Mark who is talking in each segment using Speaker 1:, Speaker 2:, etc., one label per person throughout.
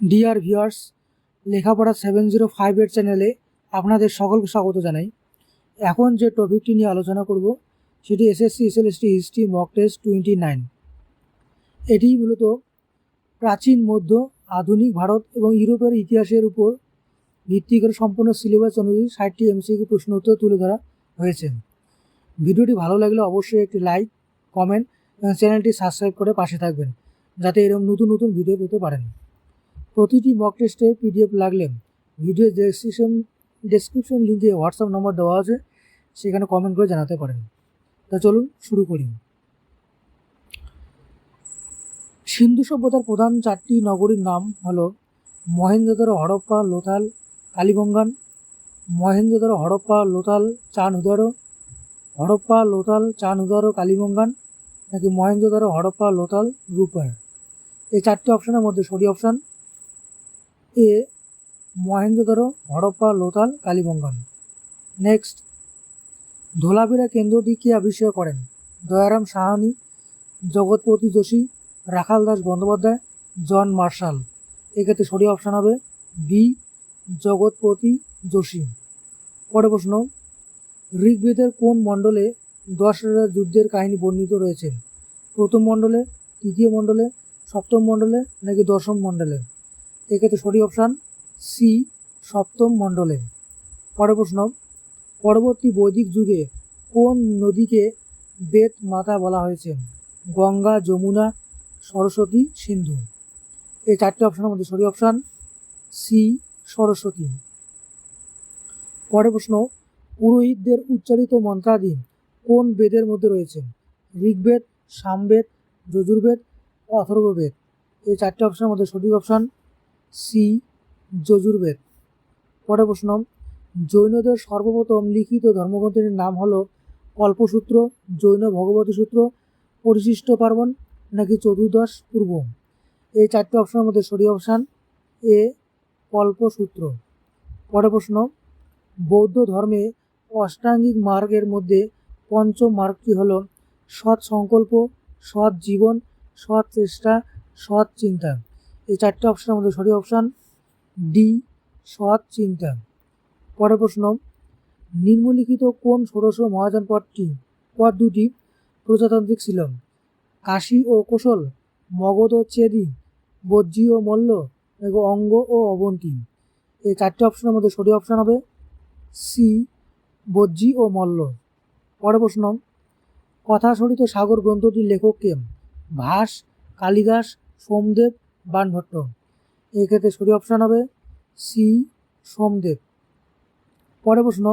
Speaker 1: Dear viewers Lekhapora seven zero ফাইভের চ্যানেলে আপনাদের সকলকে স্বাগত জানাই। এখন যে টপিকটি নিয়ে আলোচনা করব, সেটি SSC SLST history mock test twenty nine এটি মূলত প্রাচীন, মধ্য, আধুনিক ভারত এবং ইউরোপের ইতিহাসের উপর ভিত্তি করে সম্পূর্ণ সিলেবাস অনুযায়ী ষাটটি এমসিকিউ প্রশ্ন উত্তর তুলে ধরা হয়েছে। ভিডিওটি ভালো লাগলে অবশ্যই একটি লাইক কমেন্ট এবং চ্যানেলটি সাবস্ক্রাইব করে পাশে থাকবেন, যাতে এরকম নতুন নতুন ভিডিও পেতে পারেন। প্রতিটি মক টেস্টের পিডিএফ লাগলে ভিডিও ডেসক্রিপশন ডেসক্রিপশন লিঙ্কে হোয়াটসঅ্যাপ নম্বর দেওয়া আছে, সেখানে কমেন্ট করে জানাতে পারেন। তা চলুন শুরু করি। সিন্ধু সভ্যতার প্রধান চারটি নগরীর নাম হলো মহেঞ্জোদারো হরপ্পা লোথাল কালীগঙ্গান মহেঞ্জোদারো হরপ্পা লোথাল চান উদারো হরপ্পা লোথাল চান উদারো কালীগঙ্গান, নাকি মহেঞ্জোদারো হরপ্পা লোথাল রূপায় এই চারটি অপশনের মধ্যে sorry option A Mohenjodaro Harappa Lothal Kalibangan. Next Dholavira কেন্দ্রটি কে আবিষ্কার করেন? Dayaram Sahni, Jagatpati Joshi, Rakhal Das Bandyopadhyay, John Marshall. এক্ষেত্রে সঠিক অপশান হবে বি, জগৎপতি যোশী। পরে প্রশ্ন, ঋগ্বেদের কোন মণ্ডলে দশ যুদ্ধের কাহিনী বর্ণিত রয়েছে? প্রথম মণ্ডলে, তৃতীয় মণ্ডলে, সপ্তম মণ্ডলে নাকি দশম মণ্ডলে? এক্ষেত্রে সঠিক অপশান সি, সপ্তম মণ্ডলে। পরের প্রশ্ন, পরবর্তী বৈদিক যুগে কোন নদীকে বেদ মাতা বলা হয়েছে? গঙ্গা, যমুনা, সরস্বতী, সিন্ধু। এই চারটি অপশানের মধ্যে সঠিক অপশান সি, সরস্বতী। পরের প্রশ্ন, পুরোহিতদের উচ্চারিত মন্ত্রাদি কোন বেদের মধ্যে রয়েছে? ঋগ্বেদ, সামবেদ, যজুর্বেদ, অথর্ববেদ। এই চারটি অপশানের মধ্যে সঠিক অপশান সি যজুর্বেদ। পরের প্রশ্ন, জৈনদের সর্বপ্রথম লিখিত ধর্মগ্রন্থের নাম হল কল্পসূত্র, জৈন ভগবতী সূত্র, পরিশিষ্ট পার্বণ নাকি চতুর্দশ পূর্ব? এই চারটি অপশনের মধ্যে সঠিক অপশান এ, কল্পসূত্র। পরের প্রশ্ন, বৌদ্ধ ধর্মে অষ্টাঙ্গিক মার্গের মধ্যে পঞ্চম মার্গটি হল সৎ সংকল্প সৎ জীবন, সৎ চেষ্টা, সৎ চিন্তা। এই চারটে অপশনের মধ্যে সঠিক অপশান ডি সৎ চিন্তা। পরের প্রশ্ন, নিম্নলিখিত কোন ষোড়শ মহাযান পদটি, পদ দুটি, প্রজাতান্ত্রিক ছিল কাশি ও কোশল, মগধ ও চেদি বজ্জি ও মল্ল, এবং অঙ্গ ও অবন্তী এই চারটি অপশনের মধ্যে সঠিক অপশান হবে সি বজ্জি ও মল্ল। পরের প্রশ্ন, কথাসরিত সাগর গ্রন্থটির লেখক লেখককে ভাস, কালিদাস, সোমদেব বানভট্ট এক্ষেত্রে সঠিক অপশান হবে সি সোমদেব। পরের প্রশ্ন,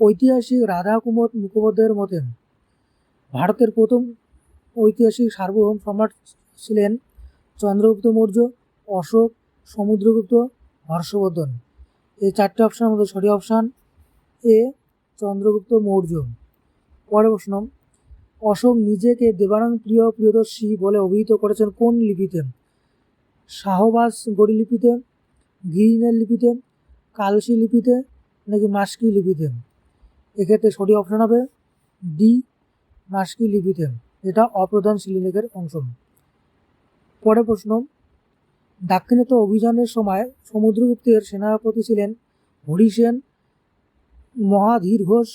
Speaker 1: ঐতিহাসিক রাধা কুমদ মুখোপাধ্যায়ের মতে ভারতের প্রথম ঐতিহাসিক সার্বভৌম সম্রাট ছিলেন চন্দ্রগুপ্ত মৌর্য, অশোক, সমুদ্রগুপ্ত, হর্ষবর্ধন। এই চারটে অপশানের মধ্যে সঠিক অপশান এ, চন্দ্রগুপ্ত মৌর্য। পরের প্রশ্ন, অশোক নিজেকে দেবানং প্রিয় প্রিয়দর্শী বলে অভিহিত করেছেন কোন লিপিতে? শাহবাজ গড়ি লিপিতে গিরিনের লিপিতে, কালসি লিপিতে নাকি মাস্কি লিপিতে? এক্ষেত্রে সঠিক অপশান হবে ডি, মাস্কি লিপিতে। এটা অপ্রধান শিলালেখের অংশ। পরের প্রশ্ন, দাক্ষিণাত্য অভিযানের সময় সমুদ্রগুপ্তের সেনাপতি ছিলেন হরিসেন মহাধীর ঘোষ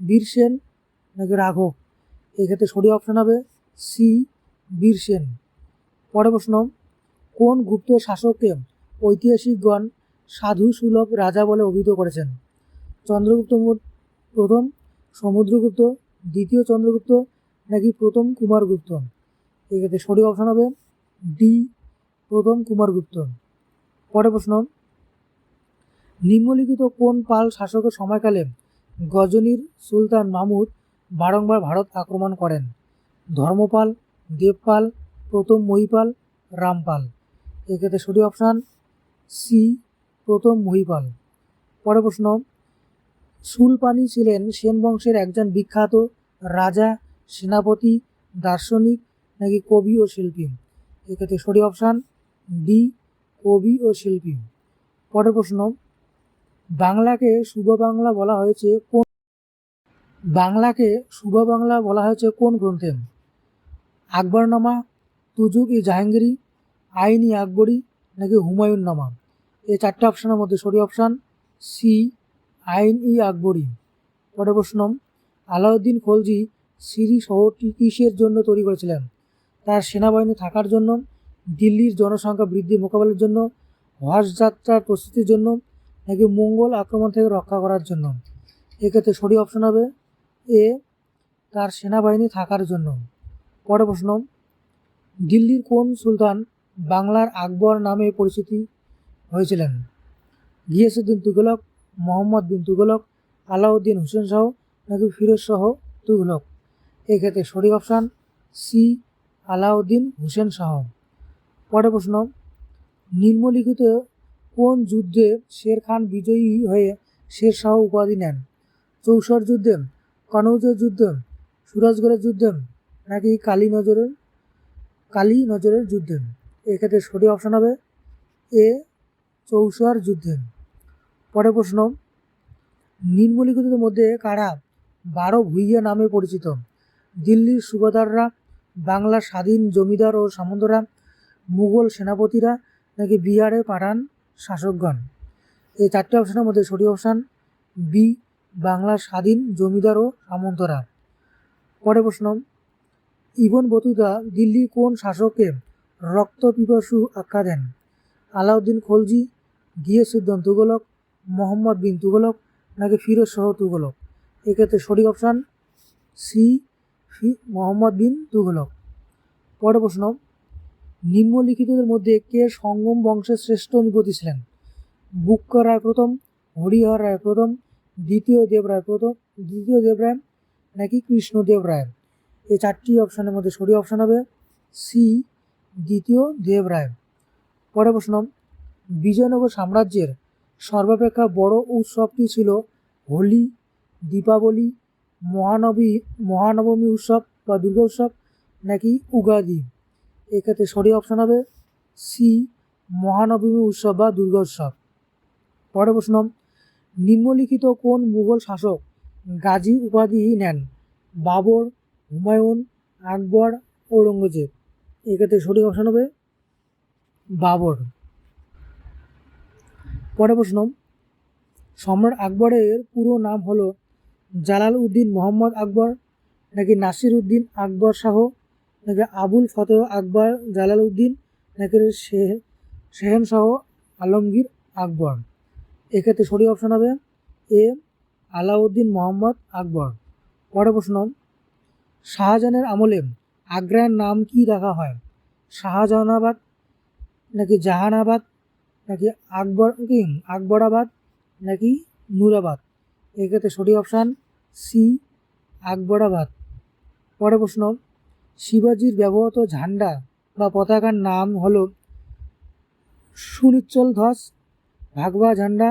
Speaker 1: বীরসেন নাকি রাঘব? এক্ষেত্রে সঠিক অপশান হবে সি বীরসেন পরের প্রশ্ন কোন গুপ্ত শাসককে ঐতিহাসিকগণ সাধু সুলভ রাজা বলে অভিহিত করেছেন? চন্দ্রগুপ্ত প্রথম, সমুদ্রগুপ্ত, দ্বিতীয় চন্দ্রগুপ্ত, নাকি প্রথম কুমারগুপ্ত? এক্ষেত্রে সঠিক অপশান হবে ডি প্রথম কুমারগুপ্ত। পরের প্রশ্ন, নিম্নলিখিত কোন পাল শাসকের সময়কালে গজনীর সুলতান মামুদ বারংবার ভারত আক্রমণ করেন? ধর্মপাল, দেবপাল, প্রথম মহিপাল, রামপাল। এক্ষেত্রে সঠিক অপশান সি, প্রথম মহিপাল। পরের প্রশ্ন, সুলপানি ছিলেন সেন বংশের একজন বিখ্যাত রাজা, সেনাপতি, দার্শনিক নাকি কবি ও শিল্পী? এক্ষেত্রে সঠিক অপশান ডি, কবি ও শিল্পী। পরের প্রশ্ন, বাংলাকে শুভ বাংলা বলা হয়েছে কোন বাংলাকে শুভ বাংলা বলা হয়েছে কোন গ্রন্থে? আকবরনামা, তুজুক ই জাহাঙ্গীরি আইনি আকবরী নাকি হুমায়ুন নামা এই চারটে অপশানের মধ্যে সঠিক অপশান সি আইন ই আকবরী। পরের প্রশ্ন, আলাউদ্দিন খলজি সিরি শহরটি কিসের জন্য তৈরি করেছিলেন? তার সেনাবাহিনী থাকার জন্য, দিল্লির জনসংখ্যা বৃদ্ধি মোকাবেলার জন্য হজ যাত্রার প্রস্তুতির জন্য, নাকি মঙ্গল আক্রমণ থেকে রক্ষা করার জন্য? এক্ষেত্রে সঠিক অপশন হবে এ তার সেনাবাহিনী থাকার জন্য। পরের প্রশ্ন, দিল্লির কোন সুলতান বাংলার আকবর নামে পরিচিতি হয়েছিলেন। গিয়াসুদ্দিন তুগলক, মোহাম্মদ বিন তুগলক, আলাউদ্দিন হোসেন শাহ নাকি ফিরোজ শাহ তুগলক? এক্ষেত্রে সঠিক অপশান সি, আলাউদ্দিন হোসেন শাহ পরের প্রশ্ন, নিম্নলিখিত কোন যুদ্ধে শের খান বিজয়ী হয়ে শের শাহ উপাধি নেন? চৌসর যুদ্ধে কনৌজের যুদ্ধে, সুরাজগড়ের যুদ্ধে নাকি কালী নজরের কালী নজরের যুদ্ধে? এক্ষেত্রে সঠিক অপশান হবে এ চৌসার যুদ্ধে পরের প্রশ্ন, নিম্নলিখিতদের মধ্যে কারা বারো ভুইয়া নামে পরিচিত? দিল্লির সুবাদাররা, বাংলার স্বাধীন জমিদার ও সামন্তরা, মুঘল সেনাপতিরা, নাকি বিহারে পাঠান শাসকগণ? এই চারটি অপশানের মধ্যে সঠিক অপশান বি, বাংলার স্বাধীন জমিদার ও সামন্তরা। পরের প্রশ্ন, ইবন বতুতা দিল্লি কোন শাসককে রক্ত পিপাসু আখ্যা দেন। আলাউদ্দিন খলজি গিয়াসুদ্দিন তুগলক মোহাম্মদ বিন তুগলক নাকি ফিরোজ শাহ তুগলক এক্ষেত্রে সঠিক অপশান সি মোহাম্মদ বিন তুগলক পরের প্রশ্ন, নিম্নলিখিতদের মধ্যে কে সঙ্গম বংশের শ্রেষ্ঠ অধিপতি ছিলেন? বুক্কা রায় প্রথম, হরিহর রায় প্রথম, দ্বিতীয় দেব রায় প্রথম, দ্বিতীয় দেব দেবরায় নাকি কৃষ্ণদেব রায়? এই চারটি অপশানের মধ্যে সঠিক অপশান হবে সি দ্বিতীয় দেব রায় পরের প্রশ্ন, বিজয়নগর সাম্রাজ্যের সর্বাপেক্ষা বড় উৎসবটি ছিল হোলি, দীপাবলি, মহানবী, মহানবমী উৎসব বা দুর্গা উৎসব নাকি উগাদি? এক্ষেত্রে সঠিক অপশন হবে সি মহানবমী উৎসব বা দুর্গা উৎসব। পরের প্রশ্ন, নিম্নলিখিত কোন মুঘল শাসক গাজী উপাধি নেন? বাবর, হুমায়ুন, আকবর, ঔরঙ্গজেব। এক্ষেত্রে সঠিক অপশান হবে বাবর। পরের প্রশ্ন, সম্রাট আকবরের পুরো নাম হলো জালাল উদ্দিন মোহাম্মদ আকবর নাকি নাসির উদ্দিন আকবর শাহ নাকি আবুল ফতেহ আকবর, জালাল উদ্দিন নাকি শেহেন শাহ আলমগীর আকবর? এক্ষেত্রে সঠিক অপশন হবে এ, আলাউদ্দিন মোহাম্মদ আকবর। পরের প্রশ্ন, শাহজাহানের আমলে আগ্রার নাম কি রাখা হয়? শাহজাহানাবাদ নাকি জাহানাবাদ নাকি আকবর কি? আকবরাবাদ নাকি নুরাবাদ? এক্ষেত্রে সঠিক অপশান সি, আকবরাবাদ। পরের প্রশ্ন, শিবাজির ব্যবহৃত ঝান্ডা বা পতাকার নাম হল সুনিচ্চল ধ্বজ, ভাগবা ঝান্ডা,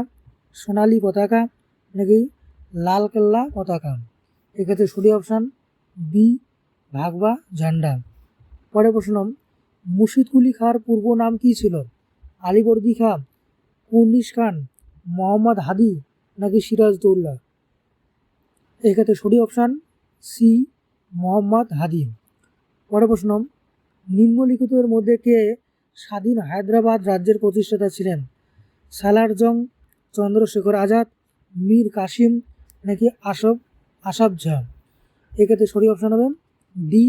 Speaker 1: সোনালি পতাকা নাকি লাল কেল্লা পতাকা? এক্ষেত্রে সঠিক অপশান বি ভাগবা ঝান্ডা। পরের প্রশ্ন মুর্শিদকুলি খাঁর পূর্ব নাম কী ছিল? আলিবর্দি খাঁ, কুর্নিশ খান, মোহাম্মদ হাদি নাকি সিরাজদৌল্লা এক্ষেত্রে সঠিক অপশান সি, মোহাম্মদ হাদি। পরে প্রশ্ন নিম্নলিখিতের মধ্যে কে স্বাধীন হায়দ্রাবাদ রাজ্যের প্রতিষ্ঠাতা ছিলেন? সালার জং, চন্দ্রশেখর আজাদ, মীর কাসিম নাকি আশফ আসাফ ঝা? এক্ষেত্রে সঠিক অপশান হবে ডি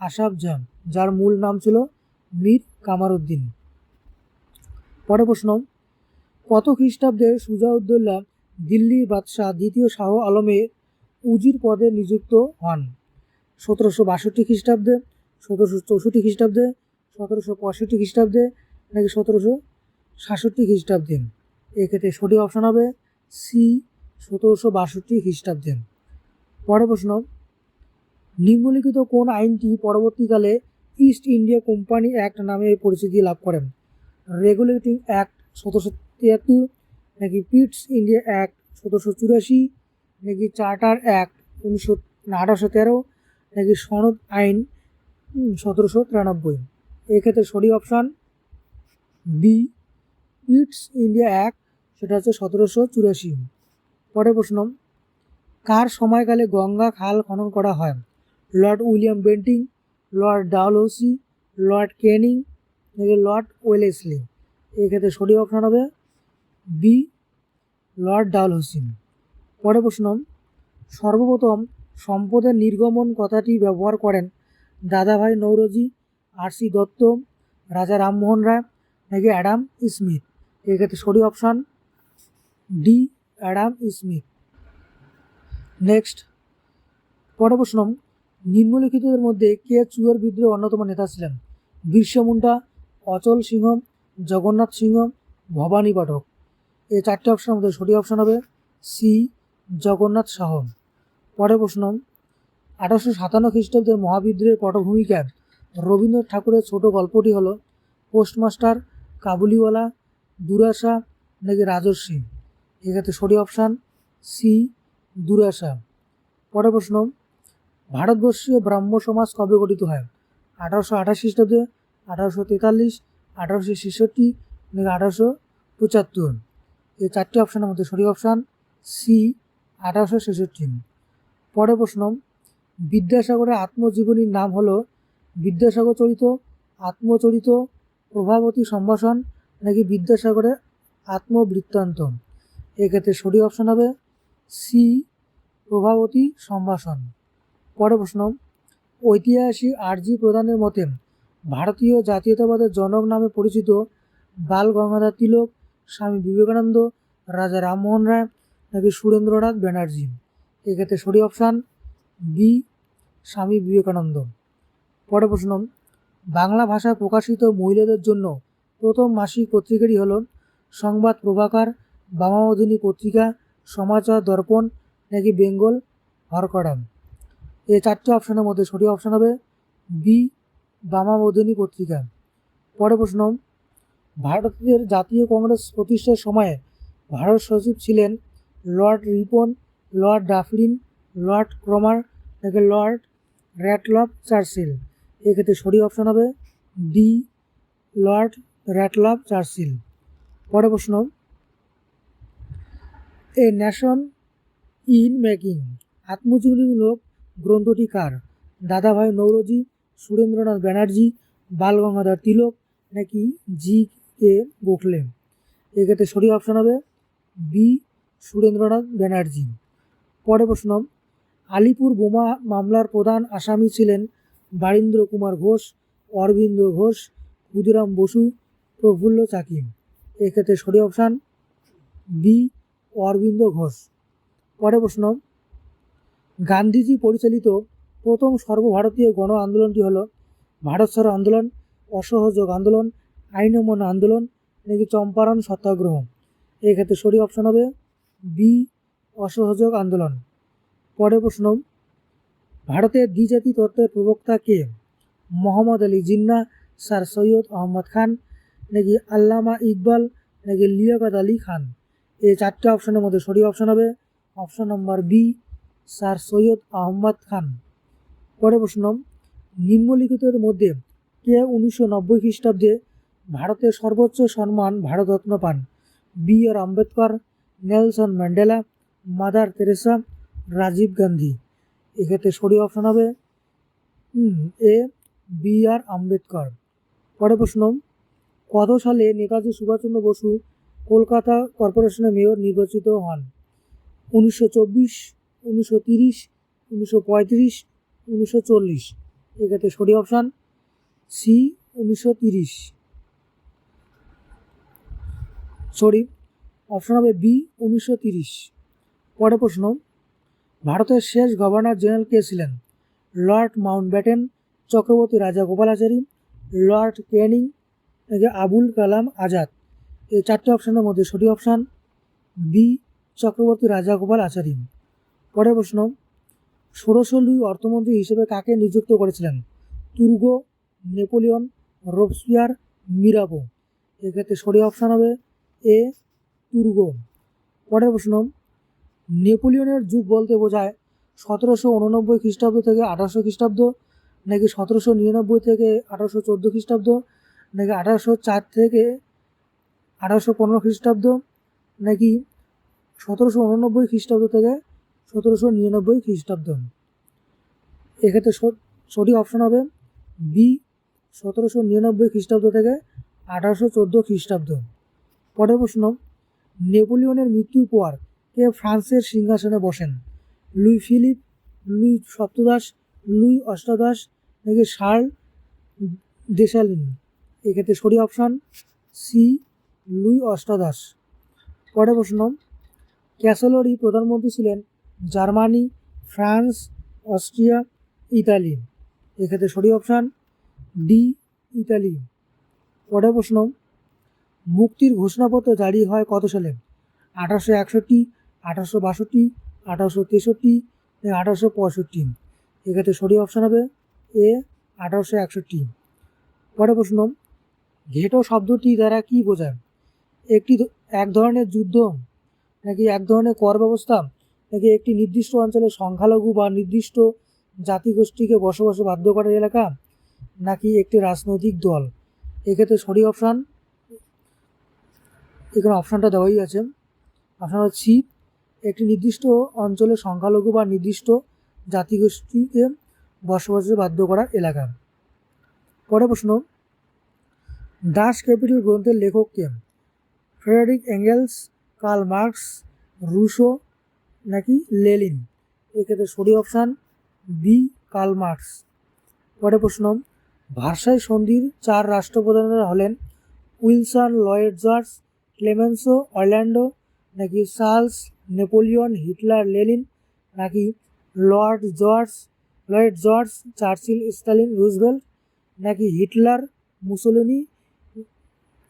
Speaker 1: আসাফ ঝা যার মূল নাম ছিল মীর কামারুদ্দিন। পরের প্রশ্ন, কত খ্রিস্টাব্দে সুজাউদ্দৌল্লা দিল্লির বাদশাহ দ্বিতীয় শাহ আলমে উজির পদে নিযুক্ত হন? সতেরোশো বাষট্টি খ্রিস্টাব্দে, সতেরোশো চৌষট্টি খ্রিস্টাব্দে, সতেরোশো পঁয়ষট্টি খ্রিস্টাব্দে, নাকি সতেরোশো সাতষট্টি খ্রিস্টাব্দে? এক্ষেত্রে সঠিক অপশন হবে সি, সতেরোশো বাষট্টি খ্রিস্টাব্দে। পরের প্রশ্ন নিম্নলিখিত কোন আইনটি পরবর্তীকালে ইস্ট ইন্ডিয়া কোম্পানি অ্যাক্ট নামে পরিচিতি লাভ করেন? রেগুলেটিং অ্যাক্ট সতেরোশো তিয়াত্তর, নাকি পিটস ইন্ডিয়া অ্যাক্ট সতেরোশো চুরাশি, নাকি চার্টার অ্যাক্ট উনিশশো আঠারোশো তেরো, নাকি সনদ আইন সতেরোশো তিরানব্বই? এক্ষেত্রে সঠিক option B it's India Act সেটা হচ্ছে সতেরোশো চুরাশি। পরের প্রশ্ন, কার সময়কালে গঙ্গা খাল খনন করা হয়? Lord William Bentinck Lord Dalhousie Lord নাকি লর্ড ওয়েলেসলি এক্ষেত্রে সঠিক অপশন হবে বি লর্ড ডালহৌসি পরে প্রশ্ন, সর্বপ্রথম সম্পদের নির্গমন কথাটি ব্যবহার করেন দাদাভাই নৌরজি আরসি দত্ত, রাজা রামমোহন রায়, নাকি অ্যাডাম স্মিথ। এক্ষেত্রে সঠিক option D Adam Smith. Next, পরের প্রশ্ন নিম্নলিখিতদের মধ্যে কে চুয়ের বিদ্রোহের অন্যতম নেতা ছিলেন? বিরসা মুন্ডা, অচল সিংহ, জগন্নাথ সিংহ, ভবানী পাঠক। এই চারটি অপশনের মধ্যে সঠিক অপশন হবে সি, জগন্নাথ শাহ পরের প্রশ্ন, আঠারোশো সাতান্ন খ্রিস্টাব্দের মহাবিদ্রোহের পটভূমিকার রবীন্দ্রনাথ ঠাকুরের ছোট গল্পটি হলো পোস্টমাস্টার, কাবুলিওয়ালা, দুরাশা নাকি রাজর্ষি? এক্ষেত্রে সঠিক অপশান সি, দুরাশা। পরের প্রশ্ন ভারতবর্ষীয় ব্রাহ্ম সমাজ কবে গঠিত হয়? আঠারোশো আঠাশ খ্রিস্টাব্দে, আঠারোশো তেতাল্লিশ, আঠারোশো ছেষট্টি, নাকি আঠারোশো পঁচাত্তর? এই চারটি অপশানের মধ্যে সঠিক অপশান সি আঠারোশো ছেষট্টি। পরের প্রশ্ন বিদ্যাসাগরের আত্মজীবনীর নাম হলো বিদ্যাসাগর চরিত, আত্মচরিত, প্রভাবতী সম্ভাষণ, নাকি বিদ্যাসাগরের আত্মবৃত্তান্ত? এক্ষেত্রে সঠিক অপশন হবে সি প্রভাবতী সম্ভাষণ। পরের প্রশ্ন, ঐতিহাসিক আরজি প্রধানের মতে ভারতীয় জাতীয়তাবাদের জনক নামে পরিচিত বাল গঙ্গাধর তিলক, স্বামী বিবেকানন্দ, রাজা রামমোহন রায় নাকি সুরেন্দ্রনাথ ব্যানার্জি? এক্ষেত্রে সঠিক অপশান বি, স্বামী বিবেকানন্দ। পরের প্রশ্ন, বাংলা ভাষায় প্রকাশিত মহিলাদের জন্য প্রথম মাসিক পত্রিকাটি হল সংবাদ প্রভাকার বামামোদিনী পত্রিকা, সমাচার দর্পণ নাকি বেঙ্গল হরকড়াম এই চারটি অপশনের মধ্যে সঠিক অপশন হবে বি বামামোদিনী পত্রিকা। পরের প্রশ্ন, ভারতের জাতীয় কংগ্রেস প্রতিষ্ঠার সময়ে ভারত সচিব ছিলেন Lord Ripon, Lord Dufferin Lord Cromer নাকি লর্ড র্যাটলফ চার্চিল? এক্ষেত্রে সঠিক অপশন হবে ডি লর্ড র্যাটলফ চার্চিল। পরের প্রশ্ন, এ ন্যাশন ইন মেকিং আত্মজীবনীমূলক গ্রন্থটি কার? দাদাভাই নৌরজি, সুরেন্দ্রনাথ ব্যানার্জি, বালগঙ্গাধর তিলক নাকি জি কে গোখলে? এক্ষেত্রে সঠিক অপশন হবে বি, সুরেন্দ্রনাথ ব্যানার্জি। পরে প্রশ্ন, আলিপুর বোমা মামলার প্রধান আসামি ছিলেন বারীন্দ্র কুমার ঘোষ, অরবিন্দ ঘোষ, ক্ষুদিরাম বসু, প্রফুল্ল চাকিম এক্ষেত্রে সঠিক অপশান বি, অরবিন্দ ঘোষ। পরে প্রশ্ন গান্ধীজি পরিচালিত প্রথম সর্বভারতীয় গণ আন্দোলনটি হল ভারত ছাড়ো আন্দোলন, অসহযোগ আন্দোলন, আইন অমান্য আন্দোলন, নাকি চম্পারণ সত্যাগ্রহ। এক্ষেত্রে সঠিক অপশন হবে বি অসহযোগ আন্দোলন। পরের প্রশ্ন, ভারতের দ্বিজাতি তত্ত্বের প্রবক্তা কে? মোহাম্মদ আলী জিন্না, স্যার সৈয়দ আহমদ খান, নাকি আল্লামা ইকবাল, নাকি লিয়াকত আলী খান? এই চারটে অপশনের মধ্যে সঠিক অপশন হবে। Option number B sir Syed Ahmad Khan. পরে প্রশ্ন নিম্নলিখিতের মধ্যে কে উনিশশো নব্বই খ্রিস্টাব্দে ভারতের সর্বোচ্চ সম্মান ভারতরত্ন পান? B R Ambedkar, Nelson Mandela, Mother Teresa Rajiv Gandhi. এক্ষেত্রে সঠিক অপশন হবে এ, বি আর আম্বেদকর। পরে প্রশ্ন, কত সালে নেতাজি সুভাষচন্দ্র বসু কলকাতা কর্পোরেশনের মেয়র নির্বাচিত হন? উনিশশো চব্বিশ উনিশশো তিরিশ, উনিশশো পঁয়ত্রিশ, উনিশশো চল্লিশ। এক্ষেত্রে সঠিক অপশান সি, উনিশশো তিরিশ। সরি, অপশন হবে বি, উনিশশো তিরিশ। পরের প্রশ্ন, ভারতের শেষ গভর্নর জেনারেল কে ছিলেন? লর্ড মাউন্ট ব্যাটেন চক্রবর্তী রাজা গোপালাচারী, লর্ড ক্যানিং নাকি আবুল কালাম আজাদ? এই চারটে অপশানের মধ্যে সঠিক অপশান বি, চক্রবর্তী রাজা গোপাল আচারী পরের প্রশ্ন, ষোড়শ লুই অর্থমন্ত্রী হিসেবে কাকে নিযুক্ত করেছিলেন? Turgot, Napoleon, Robespierre, Mirabeau. এক্ষেত্রে সঠিক অপশান হবে এ, তুর্গ। পরের প্রশ্ন, নেপোলিয়নের যুগ বলতে বোঝায় সতেরোশো উননব্বই খ্রিস্টাব্দ থেকে আঠারোশো খ্রিস্টাব্দ, নাকি সতেরোশো নিরানব্বই থেকে আঠারোশো চোদ্দ খ্রিস্টাব্দ, নাকি আঠারোশো চার থেকে আঠারোশো পনেরো খ্রিস্টাব্দ, নাকি সতেরোশো উননব্বই খ্রিস্টাব্দ থেকে সতেরোশো নিরানব্বই খ্রিস্টাব্দ। এক্ষেত্রে সঠিক অপশন হবে বি সতেরোশো নিরানব্বই খ্রিস্টাব্দ থেকে আঠারোশো চোদ্দ খ্রিস্টাব্দ। পরের প্রশ্ন, নেপোলিয়নের মৃত্যুর পর কে ফ্রান্সের সিংহাসনে বসেন? লুই ফিলিপ, লুই সপ্তদশ লুই অষ্টাদশ নাকি শার্ল দেশালিন এক্ষেত্রে সরি অপশান সি লুই অষ্টাদশ। পরের প্রশ্ন, ক্যাসেলরি প্রধানমন্ত্রী ছিলেন জার্মানি, ফ্রান্স, অস্ট্রিয়া, ইতালি। এক্ষেত্রে সরি অপশান ডি, ইতালি। পরের প্রশ্ন, মুক্তির ঘোষণাপত্র জারি হয় কত সালে? আঠারোশো একষট্টি, আঠারোশো বাষট্টি, আঠারোশো তেষট্টি আঠারোশো পঁয়ষট্টি? এক্ষেত্রে সঠিক অপশান হবে এ, আঠারোশো একষট্টি। পরের প্রশ্ন, ঘেটো শব্দটি দ্বারা কি বোঝায়? একটি এক ধরনের যুদ্ধ নাকি এক ধরনের কর ব্যবস্থা? নাকি একটি নির্দিষ্ট অঞ্চলে সংখ্যালঘু বা নির্দিষ্ট জাতিগোষ্ঠীকে বসবাসে বাধ্য করার এলাকা, নাকি একটি রাজনৈতিক দল? এক্ষেত্রে সঠিক অপশান এখানে অপশানটা দেওয়াই আছে। অপশান সি, একটি নির্দিষ্ট অঞ্চলে সংখ্যালঘু বা নির্দিষ্ট জাতিগোষ্ঠীকে বসবাসে বাধ্য করার এলাকা। পরের প্রশ্ন ডাস ক্যাপিটাল গ্রন্থের লেখক কে? Friedrich Engels, Karl Marx, Rousseau নাকি লেলিন? এক্ষেত্রে সঠিক অপশান বি কার্ল পরে প্রশ্ন, ভার্সাই সন্ধির চার রাষ্ট্রপ্রধানেরা হলেন Wilson Lloyd George, Clemenceau Orlando, নাকি চার্লস নেপোলিয়ন হিটলার লেলিন, নাকি Lord George, Lloyd George, Churchill Stalin Roosevelt, নাকি হিটলার মুসোলিনি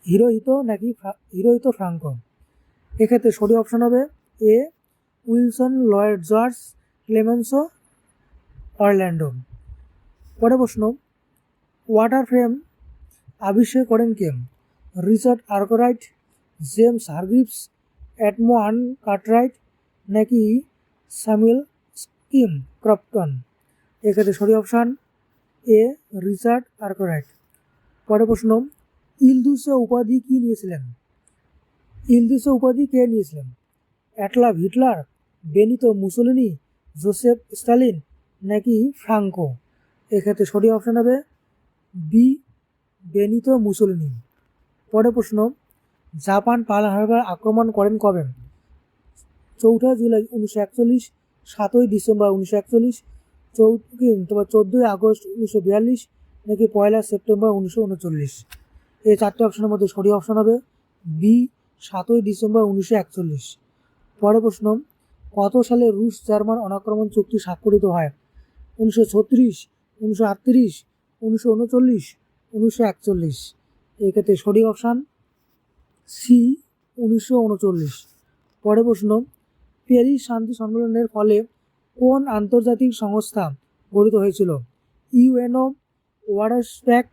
Speaker 1: হিরোহিত নাকি হিরোহিত ফ্রাঙ্কো এক্ষেত্রে সঠিক অপশন হবে A Wilson Lloyd George Clemenceau Orlando. পরে প্রশ্ন ওয়াটার ফ্রেম আবিষ্কার করেন কে? Richard Arkwright, James Hargreaves Edmund Cartwright নাকি স্যামুয়েল স্কিম ক্রপটন? এক্ষেত্রে সঠিক অপশান এ, রিচার্ড আর্করাইট। পরে প্রশ্ন, ইলদুসে উপাধি কি নিয়েছিলেন? ইলদুসে উপাধি কে নিয়েছিলেন? Adolf Hitler Benito Mussolini, Joseph Stalin নাকি ফ্রাঙ্কো? এক্ষেত্রে সঠিক অপশান হবে বি বেনিতো মুসোলিনি। পরের প্রশ্ন, জাপান পাল হারবার আক্রমণ করেন কবে? চৌঠা জুলাই উনিশশো একচল্লিশ, সাতই ডিসেম্বর উনিশশো একচল্লিশ চৌ কি, তোমার চোদ্দোই আগস্ট উনিশশো বিয়াল্লিশ নাকি পয়লা সেপ্টেম্বর উনিশশো উনচল্লিশ? এই চারটে অপশনের মধ্যে সঠিক অপশন হবে বি সাতই ডিসেম্বর উনিশশো একচল্লিশ। পরের প্রশ্ন কত সালে রুশ জার্মান অনাক্রমণ চুক্তি স্বাক্ষরিত হয়? উনিশশো ছত্রিশ, উনিশশো আটত্রিশ, উনিশশো উনচল্লিশ, উনিশশো একচল্লিশ। এক্ষেত্রে সঠিক অপশান সি, উনিশশো উনচল্লিশ। পরের প্রশ্ন, প্যারিস শান্তি সম্মেলনের ফলে কোন আন্তর্জাতিক সংস্থা গঠিত হয়েছিল? UNO Warsaw Pact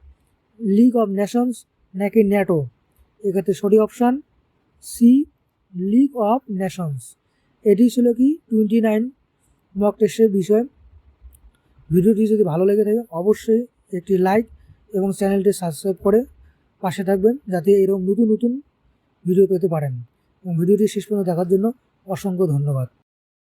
Speaker 1: League of Nations নাকি ন্যাটো? এক্ষেত্রে সঠিক option C, League of Nations. এটি ছিল কি টোয়েন্টি নাইন মক টেস্টের বিষয়। ভিডিওটি যদি ভালো লেগে থাকে, অবশ্যই একটি লাইক এবং চ্যানেলটি সাবস্ক্রাইব করে পাশে থাকবেন যাতে এরকম নতুন নতুন ভিডিও পেতে পারেন। এবং ভিডিওটি শেষ পর্যন্ত দেখার জন্য অসংখ্য ধন্যবাদ।